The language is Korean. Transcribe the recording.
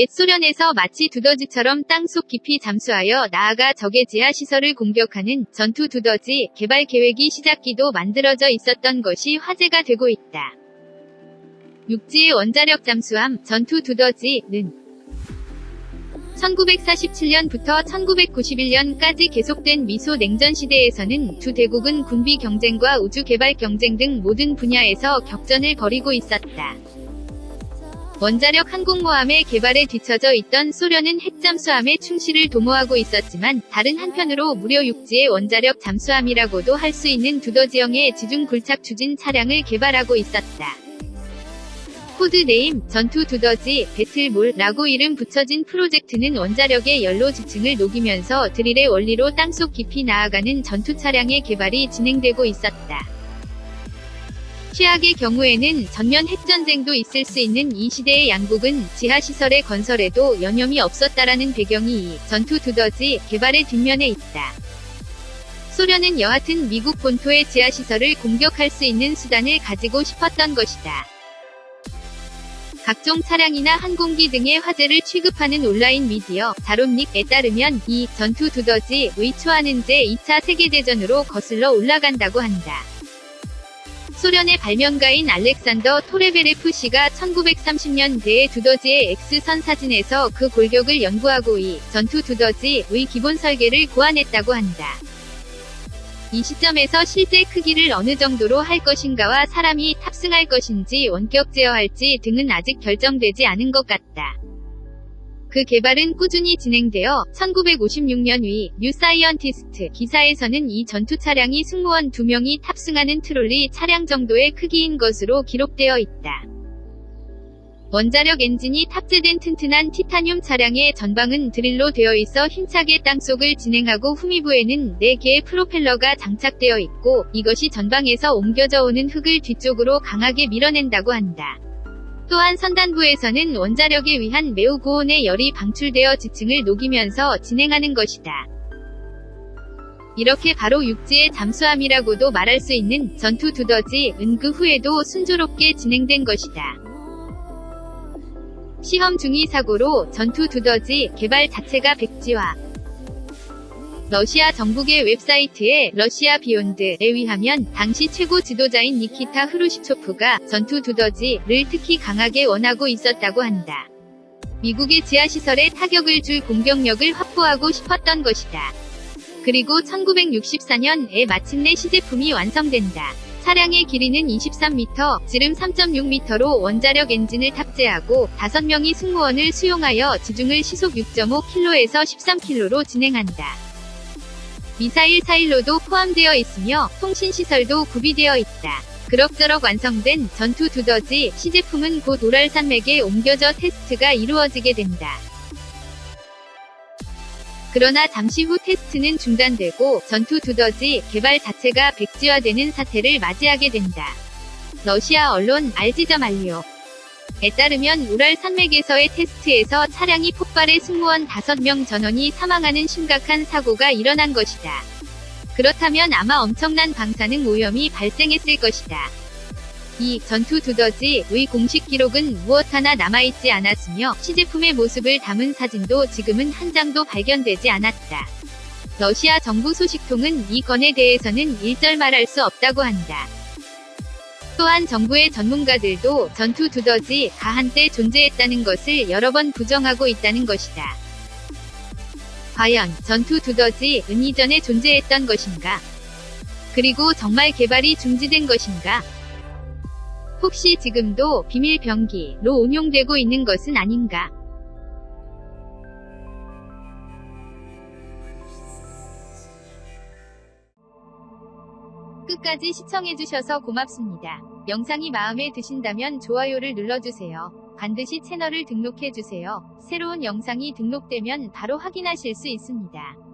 옛 소련에서 마치 두더지처럼 땅속 깊이 잠수하여 나아가 적의 지하 시설을 공격하는 전투 두더지 개발 계획이 시작기도 만들어져 있었던 것이 화제가 되고 있다. 육지의 원자력 잠수함 전투 두더지는 1947년부터 1991년까지 계속된 미소 냉전 시대에서는 두 대국은 군비 경쟁과 우주 개발 경쟁 등 모든 분야에서 격전을 벌이고 있었다. 원자력 항공모함의 개발에 뒤처져 있던 소련은 핵잠수함의 충실을 도모하고 있었지만 다른 한편으로 무려 육지의 원자력 잠수함이라고도 할 수 있는 두더지형의 지중 굴착 추진 차량을 개발하고 있었다. 코드네임 전투 두더지 배틀몰라고 이름 붙여진 프로젝트는 원자력의 연로 지층을 녹이면서 드릴의 원리로 땅속 깊이 나아가는 전투 차량의 개발이 진행되고 있었다. 최악의 경우에는 전면 핵전쟁도 있을 수 있는 이 시대의 양국은 지하시설의 건설에도 여념이 없었다라는 배경이 이 전투 두더지 개발의 뒷면에 있다. 소련은 여하튼 미국 본토의 지하시설을 공격할 수 있는 수단을 가지고 싶었던 것이다. 각종 차량이나 항공기 등의 화재를 취급하는 온라인 미디어 자론닉에 따르면 이 전투 두더지 의초하는 제 2차 세계대전으로 거슬러 올라간다고 한다. 소련의 발명가인 알렉산더 토레베레프 씨가 1930년대에 두더지의 X선 사진에서 그 골격을 연구하고 이 전투 두더지의 기본 설계를 고안했다고 한다. 이 시점에서 실제 크기를 어느 정도로 할 것인가와 사람이 탑승할 것인지 원격 제어할지 등은 아직 결정되지 않은 것 같다. 그 개발은 꾸준히 진행되어 1956년 위 뉴사이언티스트 기사에서는 이 전투 차량이 승무원 2명이 탑승하는 트롤리 차량 정도의 크기인 것으로 기록되어 있다. 원자력 엔진이 탑재된 튼튼한 티타늄 차량의 전방은 드릴로 되어 있어 힘차게 땅속을 진행하고 후미부에는 4개의 프로펠러가 장착되어 있고 이것이 전방에서 옮겨져 오는 흙을 뒤쪽으로 강하게 밀어낸다고 한다. 또한 선단부에서는 원자력에 의한 매우 고온의 열이 방출되어 지층을 녹이면서 진행하는 것이다. 이렇게 바로 육지의 잠수함이라고도 말할 수 있는 전투 두더지 은 그 후에도 순조롭게 진행된 것이다. 시험 중위 사고로 전투 두더지 개발 자체가 백지화. 러시아 정부계 웹사이트에 러시아 비욘드에 의하면 당시 최고 지도자인 니키타 흐루시초프가 전투 두더지를 특히 강하게 원하고 있었다고 한다. 미국의 지하시설에 타격을 줄 공격력을 확보하고 싶었던 것이다. 그리고 1964년에 마침내 시제품이 완성된다. 차량의 길이는 23m, 지름 3.6m로 원자력 엔진을 탑재하고 5명이 승무원을 수용하여 지중을 시속 6.5km에서 13km로 진행한다. 미사일 사일로도 포함되어 있으며 통신시설도 구비되어 있다. 그럭저럭 완성된 전투 두더지 시제품은 곧 오랄 산맥에 옮겨져 테스트가 이루어지게 된다. 그러나 잠시 후 테스트는 중단되고 전투 두더지 개발 자체가 백지화되는 사태를 맞이하게 된다. 러시아 언론 알지점 알리오. 에 따르면 우랄 산맥에서의 테스트에서 차량이 폭발해 승무원 5명 전원이 사망하는 심각한 사고가 일어난 것이다. 그렇다면 아마 엄청난 방사능 오염이 발생했을 것이다. 이 전투 두더지의 공식 기록은 무엇 하나 남아있지 않았으며 시제품의 모습을 담은 사진도 지금은 한 장도 발견되지 않았다. 러시아 정부 소식통은 이 건에 대해서는 일절 말할 수 없다고 한다. 또한 정부의 전문가들도 전투 두더지 가 한때 존재했다는 것을 여러 번 부정하고 있다는 것이다. 과연 전투 두더지 은 이전에 존재했던 것인가? 그리고 정말 개발이 중지된 것인가? 혹시 지금도 비밀 병기로 운용되고 있는 것은 아닌가? 끝까지 시청해주셔서 고맙습니다. 영상이 마음에 드신다면 좋아요를 눌러주세요. 반드시 채널을 등록해주세요. 새로운 영상이 등록되면 바로 확인하실 수 있습니다.